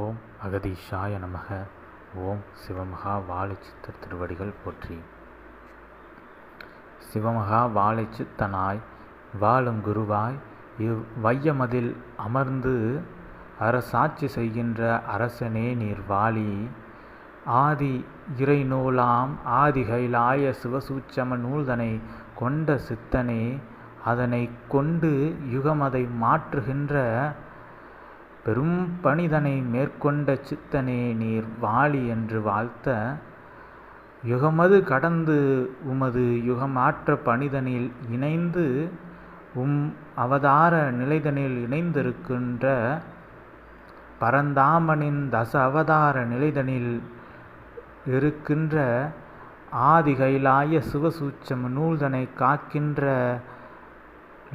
ஓம் அகதீஷாய நமக. ஓம் சிவமகா வாழைச்சித்தர் திருவடிகள் போற்றி. சிவமகா வாழைச்சித்தனாய் வாழும் குருவாய் இவ் வையமதில் அமர்ந்து அரசாட்சி செய்கின்ற அரசனே நீர் வாழி. ஆதி இறை நூலாம் ஆதி கைலாய சிவசூச்சம நூல்தனை கொண்ட சித்தனே அதனை கொண்டு யுகமதை மாற்றுகின்ற பெரும் பணிதனை மேற்கொண்ட சித்தனே நீர் வாழி என்று வாழ்த்த யுகமது கடந்து உமது யுகமாற்ற பணிதனில் இணைந்து உம் அவதார நிலைதனில் இணைந்திருக்கின்ற பரந்தாமனின் தச அவதார நிலைதனில் இருக்கின்ற ஆதி கைலாய சிவசூட்சம நூல்தனை காக்கின்ற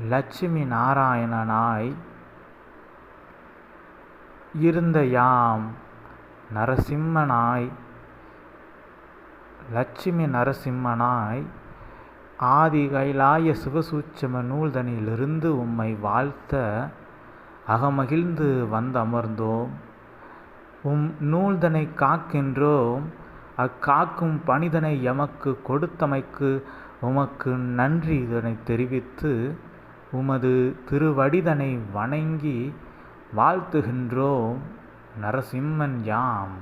லட்சுமி நாராயணனாய் இருந்த யாம் நரசிம்மனாய் லட்சுமி நரசிம்மனாய் ஆதி கைலாய சிவசூட்சம நூல்தனிலிருந்து உம்மை வாழ்த்த அகமகிழ்ந்து வந்தமர்ந்தோம். உம் நூல்தனை காக்கின்றோம். அக்காக்கும் பணிதனை எமக்கு கொடுத்தமைக்கு உமக்கு நன்றி இதனை தெரிவித்து உமது திருவடிதனை வணங்கி வாழ்த்துகின்றோம் நரசிம்மன் யாம்.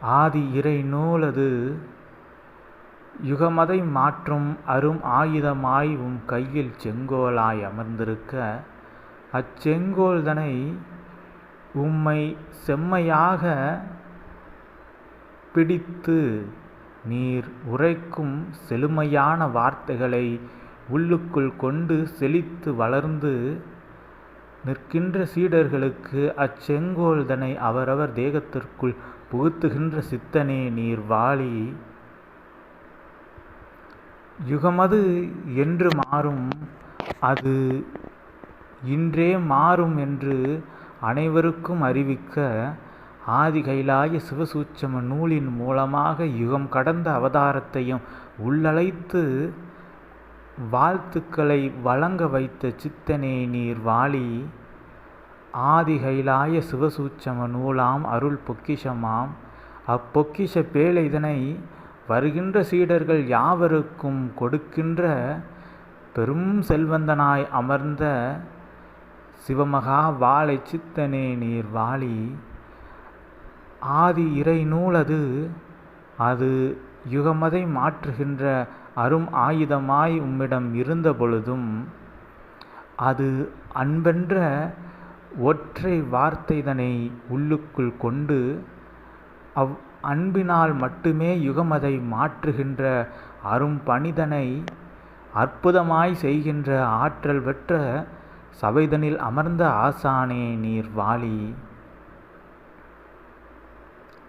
ஆதி இறை நூலது யுகமதை மாற்றும் அரும் ஆயுதமாய் உம் கையில் செங்கோலாய் அமர்ந்திருக்க அச்செங்கோல்தனை உம்மை செம்மையாக பிடித்து நீர் உரைக்கும் செழுமையான வார்த்தைகளை உள்ளுக்குள் கொண்டு செழித்து வளர்ந்து நிற்கின்ற சீடர்களுக்கு அச்செங்கோல்தனை அவரவர் தேகத்திற்குள் புகுத்துகின்ற சித்தனே நீர் வாழி யுகமது என்று மாறும் அது இன்றே மாறும் என்று அனைவருக்கும் அறிவிக்க ஆதி கைலாய சிவசூட்சம நூலின் மூலமாக யுகம் கடந்த அவதாரத்தையும் உள்ளழைத்து வாழ்த்துக்களை வழங்க வைத்த சித்தனே நீர் வாழி ஆதி கைலாய சிவசூட்சம நூலாம் அருள் பொக்கிஷமாம். அப்பொக்கிஷ பேழைதனை வருகின்ற சீடர்கள் யாவருக்கும் கொடுக்கின்ற பெரும் செல்வந்தனாய் அமர்ந்த சிவமகா வாழை சித்தனே நீர் வாழி ஆதி இறை நூலது அது யுகமதை மாற்றுகின்ற அரும் ஆயுதமாய் உம்மிடம் இருந்த பொழுதும் அது அன்பென்ற ஒற்றை வார்த்தைதனை உள்ளுக்குள் கொண்டு அவ் அன்பினால் மட்டுமே யுகமதை மாற்றுகின்ற அரும் பணிதனை அற்புதமாய் செய்கின்ற ஆற்றல் பெற்ற சபைதனில் அமர்ந்த ஆசானே நீர் வாழி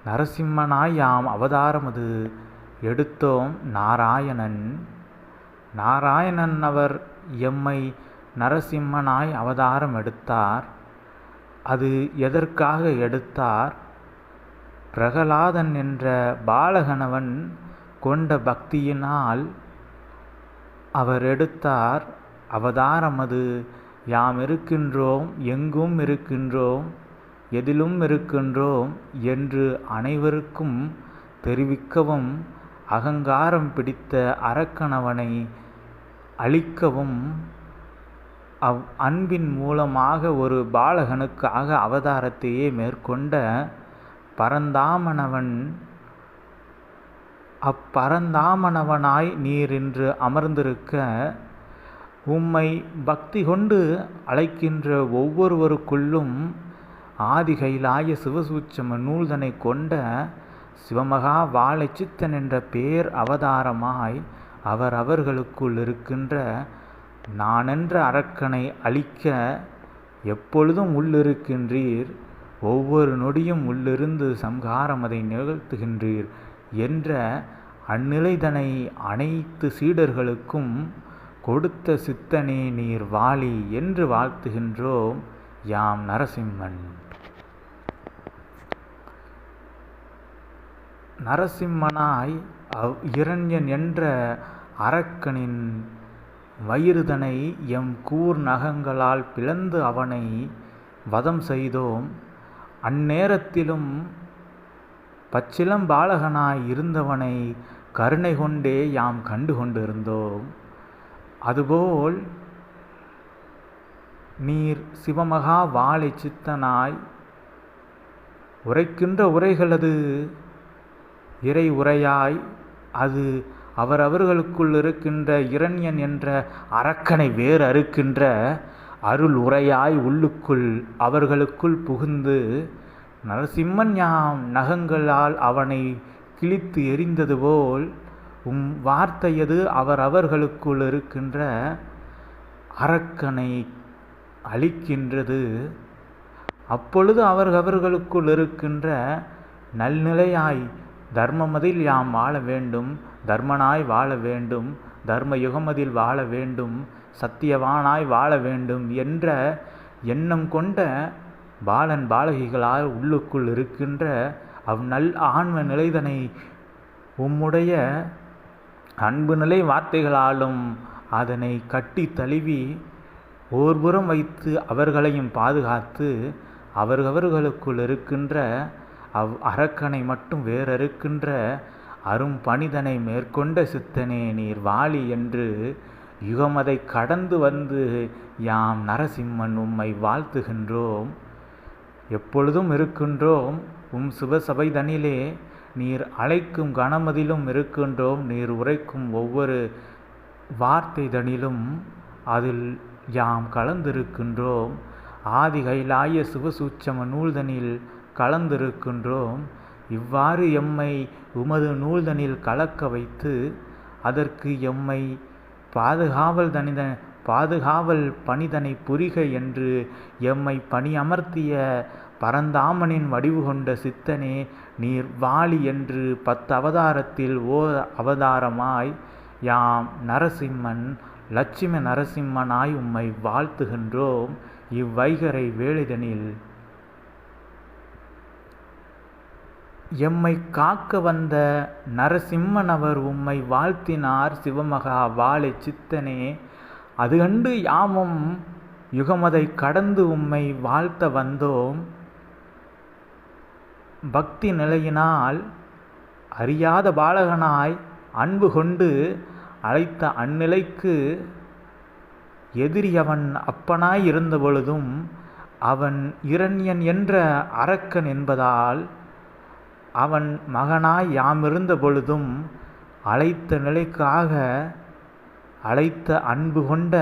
நரசிம்மனாய் யாம் அவதாரமது எடுத்தோம் நாராயணன். நாராயணன் அவர் எம்மை நரசிம்மனாய் அவதாரம் எடுத்தார். அது எதற்காக எடுத்தார்? பிரகலாதன் என்ற பாலகனவன் கொண்ட பக்தியினால் அவர் எடுத்தார். அவதாரம் அது. யாம் இருக்கின்றோம் எங்கும் இருக்கின்றோம் எதிலும் இருக்கின்றோம் என்று அனைவருக்கும் தெரிவிக்கவும் அகங்காரம் பிடித்த அரக்கணவனை அழிக்கவும் அவ் அன்பின் மூலமாக ஒரு பாலகனுக்காக அவதாரத்தையே மேற்கொண்ட பரந்தாமனவன் அப்பரந்தாமனவனாய் நீர் இன்று அமர்ந்திருக்க உம்மை பக்தி கொண்டு அழைக்கின்ற ஒவ்வொருவருக்குள்ளும் ஆதிகையிலாய சிவசூச்சம சிவசூட்சம நூல்தனை கொண்ட சிவமகா வாழைச்சித்தன் என்ற பேர் அவதாரமாய் அவர் அவர்களுக்குள் இருக்கின்ற நானென்ற அரக்கனை அழிக்க எப்பொழுதும் உள்ளிருக்கின்றீர் ஒவ்வொரு நொடியும் உள்ளிருந்து சம்ஹாரம் அதை நிகழ்த்துகின்றீர் என்ற அந்நிலைதனை அனைத்து சீடர்களுக்கும் கொடுத்த சித்தனே நீர் வாளி என்று வாழ்த்துகின்றோம் யாம் நரசிம்மன். நரசிம்மனாய் அவ் இரண்யன் என்ற அரக்கனின் வயிறுதனை எம் கூர் நகங்களால் பிளந்து அவனை வதம் செய்தோம். அந்நேரத்திலும் பச்சிலம் பாலகனாய் இருந்தவனை கருணை கொண்டே யாம் கண்டு கொண்டிருந்தோம். அதுபோல் நீர் சிவமகா வாழை சித்தனாய் உரைக்கின்ற உரைகளது இறை உரையாய் அது அவரவர்களுக்குள் இருக்கின்ற இரண்யன் என்ற அரக்கனை வேறு அறுக்கின்ற அருள் உரையாய் உள்ளுக்குள் அவர்களுக்குள் புகுந்து நரசிம்மன் யாம் நகங்களால் அவனை கிழித்து எறிந்தது போல் உம் வார்த்தையது அவர் அவர்களுக்குள் இருக்கின்ற அரக்கனை அழிக்கின்றது. அப்பொழுது அவர் அவர்களுக்குள் இருக்கின்ற நல்நிலையாய் தர்மமதில் யாம் வாழ வேண்டும் தர்மனாய் வாழ வேண்டும் தர்ம யுகமதில் வாழ வேண்டும் சத்தியவானாய் வாழ வேண்டும் என்ற எண்ணம் கொண்ட பாலன் பாலகிகளால் உள்ளுக்குள் இருக்கின்ற அவ் நல் ஆன்ம நிலைதனை உம்முடைய அன்பு நிலை வார்த்தைகளாலும் அதனை கட்டி தழுவி ஓர்புறம் வைத்து அவர்களையும் பாதுகாத்து அவரவர்களுக்குள் இருக்கின்ற அவ் அரக்கனை மட்டும் வேறறுக்கின்ற அரும் பணிதனை மேற்கொண்ட சித்தனே நீர் வாளி என்று யுகமதை கடந்து வந்து யாம் நரசிம்மன் உம்மை வாழ்த்துகின்றோம். எப்பொழுதும் இருக்கின்றோம். உம் சிவசபைதனிலே நீர் அழைக்கும் கணமதிலும் இருக்கின்றோம். நீர் உரைக்கும் ஒவ்வொரு வார்த்தை தனிலும் அதில் யாம் கலந்திருக்கின்றோம். ஆதி கைலாய சிவசூட்சம நூல்தனில் கலந்திருக்கின்றோம். இவ்வாறு எம்மை உமது நூல்தனில் கலக்க வைத்து அதற்கு எம்மை பாதுகாவல் தனித பாதுகாவல் பணிதனை புரிக என்று எம்மை பணி அமர்த்திய பரந்தாமனின் வடிவு கொண்ட சித்தனே நீர் வாளி என்று பத்து அவதாரத்தில் ஓர் அவதாரமாய் யாம் நரசிம்மன் லட்சுமி நரசிம்மனாய் உம்மை வாழ்த்துகின்றோம். இவ்வைகரை வேளிதனில் எம்மை காக்க வந்த நரசிம்மனவர் உம்மை வாழ்த்தினார் சிவமகா வாழை சித்தனே. அது கண்டு யாமும் யுகமதை கடந்து உம்மை வாழ்த்த வந்தோம். பக்தி நிலையினால் அறியாத பாலகனாய் அன்பு கொண்டு அழைத்த அந்நிலைக்கு எதிரி அவன் அப்பனாய் இருந்த பொழுதும் அவன் இரண்யன் என்ற அரக்கன் என்பதால் அவன் மகனாய் யாமிருந்த பொழுதும் அழைத்த நிலைக்காக அழைத்த அன்பு கொண்ட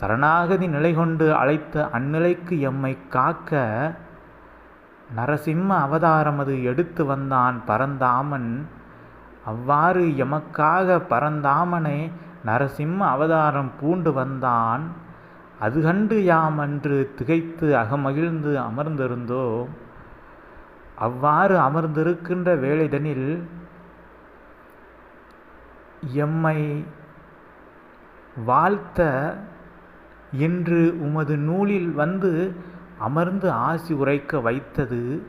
சரணாகதி நிலை கொண்டு அழைத்த அந்நிலைக்கு எம்மை காக்க நரசிம்ம அவதாரமது எடுத்து வந்தான். பரந்தாமன் அவ்வாறு எமக்காக பரந்தாமனை நரசிம்ம அவதாரம் பூண்டு வந்தான். அது கண்டு யாம் அன்று திகைத்து அகமகிழ்ந்து அமர்ந்திருந்தோ அவ்வாறு அமர்ந்திருக்கின்ற வேளைதனில் எம்மை வாழ்த்த என்று உமது நூலில் வந்து அமர்ந்து ஆசி உரைக்க வைத்தது.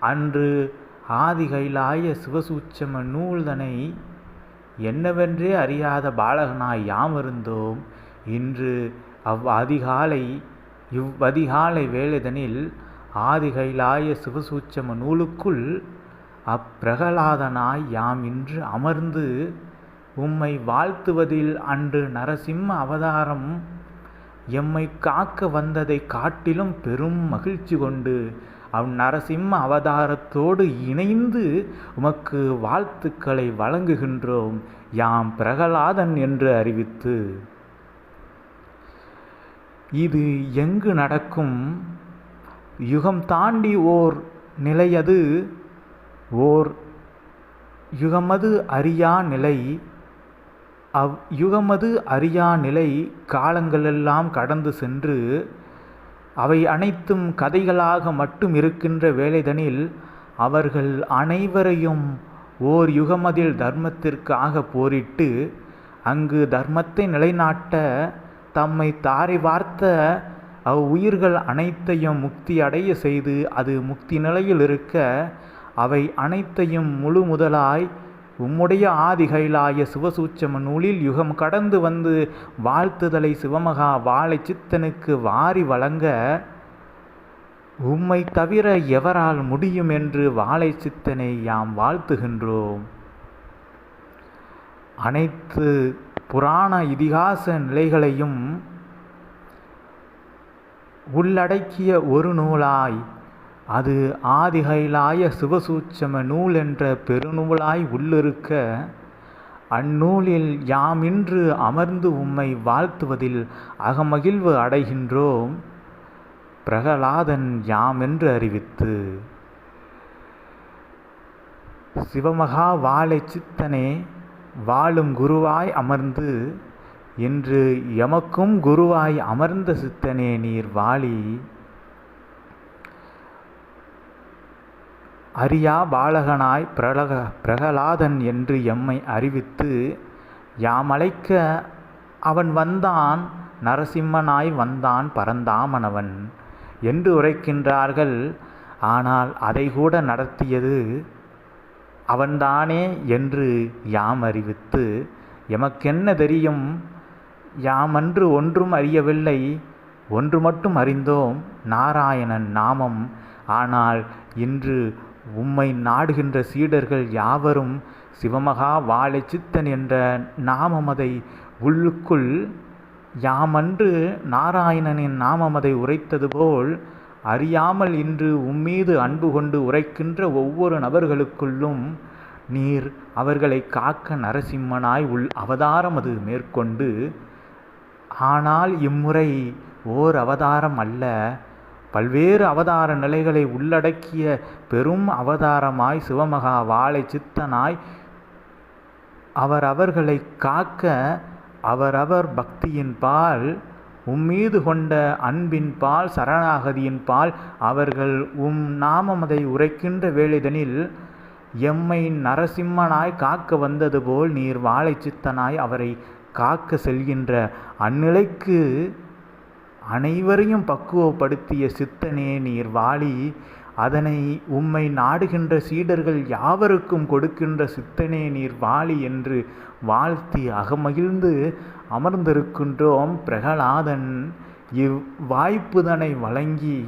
அன்று ஆதிகைலாய சிவசூட்சம நூல்தனை என்னவென்றே அறியாத பாலகனாய் யாம் இருந்தோம் இன்று அவ் அதிகாலை இவ்வதிகாலை வேளைதனில் ஆதிகைலாய சிவசூட்சம நூலுக்குள் அப்பிரகலாதனாய் யாம் இன்று அமர்ந்து உம்மை வாழ்த்துவதில் அன்று நரசிம்ம அவதாரம் எம்மை காக்க வந்ததை காட்டிலும் பெரும் மகிழ்ச்சி கொண்டு அவ் நரசிம்ம அவதாரத்தோடு இணைந்து உமக்கு வாழ்த்துக்களை வழங்குகின்றோம். யாம் பிரகலாதன் என்று அறிவித்து. இது எங்கு நடக்கும்? யுகம் தாண்டி ஓர் நிலையது. ஓர் யுகமது அறியா நிலை. அவ் யுகமது அறியா நிலை காலங்களெல்லாம் கடந்து சென்று அவை அனைத்தும் கதைகளாக மட்டும் இருக்கின்ற வேளைதனில் அவர்கள் அனைவரையும் ஓர் யுகமதில் தர்மத்திற்காக போரிட்டு அங்கு தர்மத்தை நிலைநாட்ட தம்மை தாரை வார்த்த அவ் உயிர்கள் அனைத்தையும் முக்தி அடைய செய்து அது முக்தி நிலையில் இருக்க அவை அனைத்தையும் முழு முதலாய் உம்முடைய ஆதி கைலாய சிவசூட்சம நூலில் யுகம் கடந்து வந்து வாழ்த்துதலை சிவமகா வாழை சித்தனுக்கு வாரி வழங்க உம்மை தவிர எவரால் முடியும் என்று வாழை சித்தனை யாம் வாழ்த்துகின்றோம். அனைத்து புராண இதிகாச நிலைகளையும் உள்ளடக்கிய ஒரு நூலாய். அது ஆதிகைலாய சிவசூட்சம நூல் என்ற பெருநூலாய் உள்ளிருக்க அந்நூலில் யாம் இன்று அமர்ந்து உம்மை வாழ்த்துவதில் அகமகிழ்வு அடைகின்றோம். பிரகலாதன் யாம் என்று அறிவித்து சிவமகா வாழை சித்தனே வாழும் குருவாய் அமர்ந்து இன்று எமக்கும் குருவாய் அமர்ந்த சித்தனே நீர் வாழி அரியா பாலகனாய் பிரலக பிரகலாதன் என்று எம்மை அறிவித்து யாமலைக்க அவன் வந்தான் நரசிம்மனாய் வந்தான் பரந்தாமனவன் என்று உரைக்கின்றார்கள். ஆனால் அதை கூட நடத்தியது அவன்தானே என்று யாம் அறிவித்து எமக்கென்ன தெரியும்? யாமன்று ஒன்றும் அறியவில்லை. ஒன்று மட்டும் அறிந்தோம் நாராயணன் நாமம். ஆனால் இன்று உம்மை நாடுகின்ற சீடர்கள் யாவரும் சிவமகா வாழை சித்தன் என்ற நாமமதை உள்ளுக்குள் யாமன்று நாராயணனின் நாமமதை உரைத்தது போல் அறியாமல் இன்று உம்மீது அன்பு கொண்டு உரைக்கின்ற ஒவ்வொரு நபர்களுக்குள்ளும் நீர் அவர்களை காக்க நரசிம்மனாய் உள் அவதாரம் அது மேற்கொண்டு ஆனால் இம்முறை ஓர் அவதாரம் அல்ல. பல்வேறு அவதார நிலைகளை உள்ளடக்கிய பெரும் அவதாரமாய் சிவமகா வாழை சித்தனாய் அவர் அவர்களை காக்க அவரவர் பக்தியின் பால் உம்மீது கொண்ட அன்பின் பால் சரணாகதியின் பால் அவர்கள் உம் நாமமதை உரைக்கின்ற வேளைதனில் எம்மை நரசிம்மனாய் காக்க வந்தது போல் நீர் வாழை சித்தனாய் அவரை காக்க செல்கின்ற அந்நிலைக்கு அனைவரையும் பக்குவப்படுத்திய சித்தனே நீர் வாழி அதனை உம்மை நாடுகின்ற சீடர்கள் யாவருக்கும் கொடுக்கின்ற சித்தனே நீர் வாழி என்று வாழ்த்தி அகமகிழ்ந்து அமர்ந்திருக்கின்றோம் பிரகலாதன். இவ்வாய்ப்புதனை வழங்கி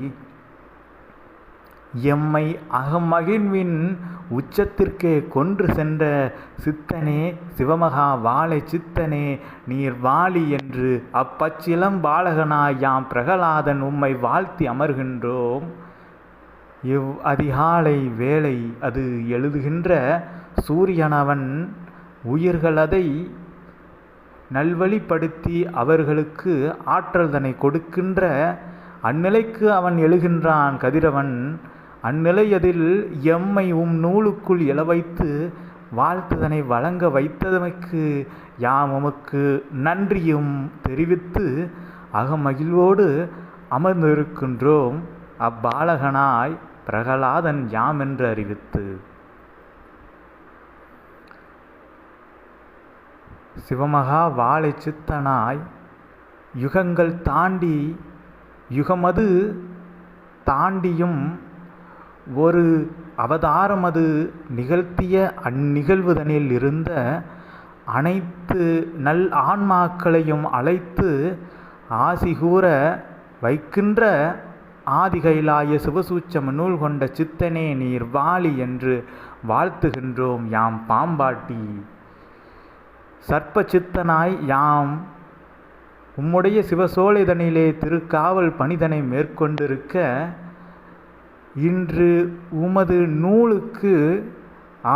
எம்மை அகமகிழ்வின் உச்சத்திற்கே கொன்று சென்ற சித்தனே சிவமகா வாழை சித்தனே நீர் வாழி என்று அப்பச்சிலம் பாலகனாய் யாம் பிரகலாதன் உம்மை வாழ்த்தி அமர்கின்றோம். இவ் அதிகாலை வேளை அது எழுதுகின்ற சூரியனவன் உயிர்களதை நல்வழிப்படுத்தி அவர்களுக்கு ஆற்றல் தன்னை கொடுக்கின்ற அந்நிலைக்கு அவன் எழுகின்றான் கதிரவன். அந்நிலையதில் எம்மை உம் நூலுக்குள் எழவைத்து வாழ்த்துதனை வழங்க வைத்ததமைக்கு யாம் உமக்கு நன்றியும் தெரிவித்து அகமகிழ்வோடு அமர்ந்திருக்கின்றோம். அப்பாலகனாய் பிரகலாதன் யாம் என்று அறிவித்து. சிவமகா வாழை சித்தனாய் யுகங்கள் தாண்டி யுகமது தாண்டியும் ஒரு அவதாரம் அது நிகழ்த்திய அந்நிகழ்வுதனில் இருந்த அனைத்து நல் ஆன்மாக்களையும் அழைத்து ஆசி கூற வைக்கின்ற ஆதிகைலாய சிவசூச்சம நூல் கொண்ட சித்தனே நீர் வாலி என்று வாழ்த்துகின்றோம் யாம் பாம்பாட்டி. சர்ப்ப சித்தனாய் யாம் உம்முடைய சிவசோலைதனிலே திருக்காவல் பணிதனை மேற்கொண்டிருக்க இன்று உமது நூலுக்கு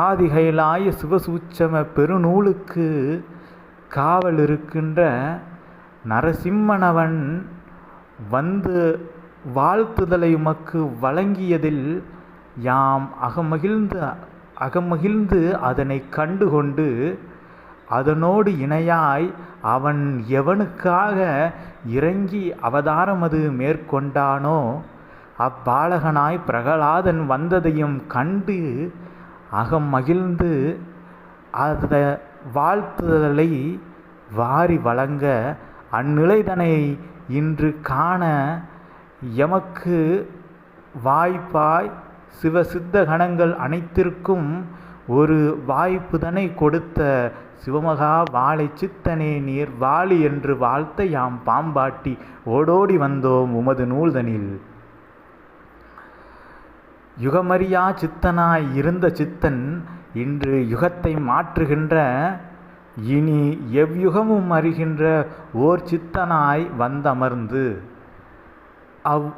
ஆதிகைலாய சிவசூச்சம பெருநூலுக்கு காவல் இருக்கின்ற நரசிம்மனவன் வந்து வாழ்த்துதலை உமக்கு வழங்கியதில் யாம் அகமகிழ்ந்து அகமகிழ்ந்து அதனை கண்டுகொண்டு அதனோடு இணையாய் அவன் எவனுக்காக இறங்கி அவதாரமது மேற்கொண்டானோ அப்பாலகனாய் பிரகலாதன் வந்ததையும் கண்டு அகம் மகிழ்ந்து அதை வாழ்த்துதலை வாரி வழங்க அந்நிலைதனை இன்று காண எமக்கு வாய்ப்பாய் சிவசித்த கணங்கள் அனைத்திற்கும் ஒரு வாய்ப்புதனை கொடுத்த சிவமகா வாழை சித்தனே நீர் வாழி என்று வாழ்த்த யாம் பாம்பாட்டி. ஓடோடி வந்தோம் உமது நூல்தனில். யுகமறியா சித்தனாய் இருந்த சித்தன் இன்று யுகத்தை மாற்றுகின்ற இனி எவ்யுகமும் அறிகின்ற ஓர் சித்தனாய் வந்தமர்ந்து. அவ்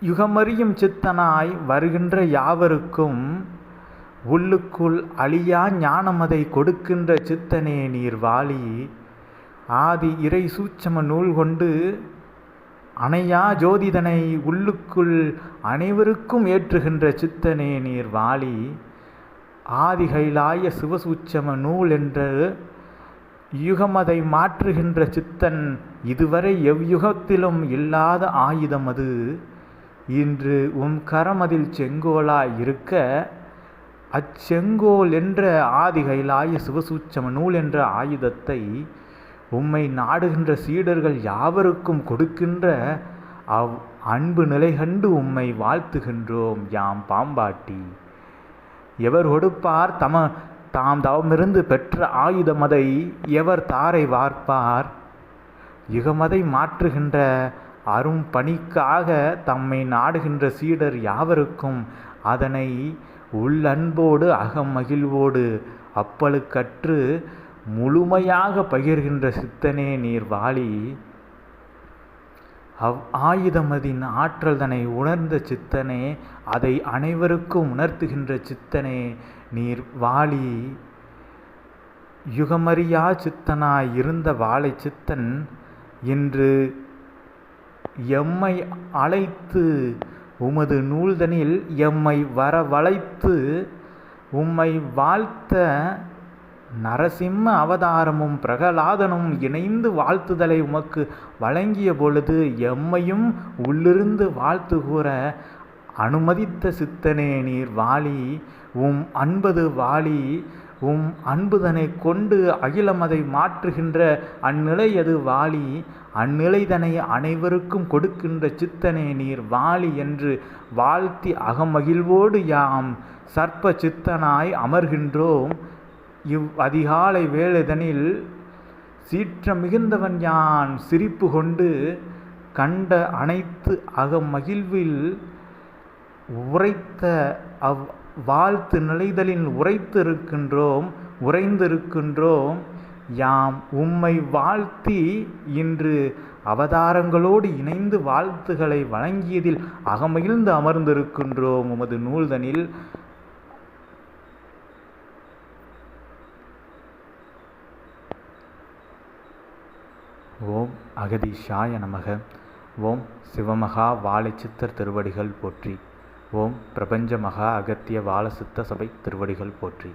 யுகமறியும் சித்தனாய் வருகின்ற யாவருக்கும் உள்ளுக்குள் அழியா ஞானமதை கொடுக்கின்ற சித்தனே நீர் வாழி ஆதி இறை சூட்சம நூல் கொண்டு அணையா ஜோதிதனை உள்ளுக்குள் அனைவருக்கும் ஏற்றுகின்ற சித்தனே நீர் வாழி ஆதிகைலாய சிவசூட்சம நூல் என்று யுகமதை மாற்றுகின்ற சித்தன் இதுவரை எவ்யுகத்திலும் இல்லாத ஆயுதம் அது. இன்று உம் கரமதில் செங்கோலாய் இருக்க அச்செங்கோல் என்ற ஆதிகைலாய சிவசூச்சம நூல் என்ற ஆயுதத்தை உம்மை நாடுகின்ற சீடர்கள் யாவருக்கும் கொடுக்கின்ற அவ் அன்பு நிலை கண்டு உம்மை வாழ்த்துகின்றோம் யாம் பாம்பாட்டி. எவர் கொடுப்பார் தம தாம் தவமிருந்து பெற்ற ஆயுதமதை எவர் தாரை வார்ப்பார்? யுகமதை மாற்றுகின்ற அரும் பணிக்காக தம்மை நாடுகின்ற சீடர் யாவருக்கும் அதனை உள்ளன்போடு அகமகிழ்வோடு அப்பழுக்கற்று முழுமையாக பகிர்கின்ற சித்தனே நீர் வாழி அவ் ஆயுதமதின் ஆற்றல் தன்னை உணர்ந்த சித்தனே அதை அனைவருக்கும் உணர்த்துகின்ற சித்தனே நீர் வாளி யுகமறியா சித்தனாய் இருந்த வாழை சித்தன் இன்று எம்மை அழைத்து உமது நூல்தனில் எம்மை வரவழைத்து உம்மை வாழ்த்த நரசிம்ம அவதாரமும் பிரகலாதனும் இணைந்து வாழ்த்துதலை உமக்கு வழங்கிய பொழுது எம்மையும் உள்ளிருந்து வாழ்த்து கூற அனுமதித்த சித்தனே நீர் வாலி உம் அன்பது வாலி உம் அன்புதனை கொண்டு அகிலமதை மாற்றுகின்ற அந்நிலை அது வாலி அந்நிலைதனை அனைவருக்கும் கொடுக்கின்ற சித்தனே நீர் வாலி என்று வாழ்த்தி அகமகிழ்வோடு யாம் சர்ப்ப சித்தனாய் அமர்கின்றோம். இவ் அதிகாலை வேலைதனில் சீற்றம் மிகுந்தவன் யான் சிரிப்பு கொண்டு கண்ட அனைத்து அகமகிழ்வில் உரைத்த அவ் வாழ்த்து நிலைதலில் உரைத்திருக்கின்றோம் உறைந்திருக்கின்றோம். யாம் உம்மை வாழ்த்தி இன்று அவதாரங்களோடு இணைந்து வாழ்த்துகளை வழங்கியதில் அகமகிழ்ந்து அமர்ந்திருக்கின்றோம். உமது நூல்தனில் ஓம் அகதீஷாய நமக. ஓம் சிவமகா வாழைச்சித்தர் திருவடிகள் போற்றி. ஓம் பிரபஞ்ச மகா அகத்திய வாழசித்த சபை திருவடிகள் போற்றி.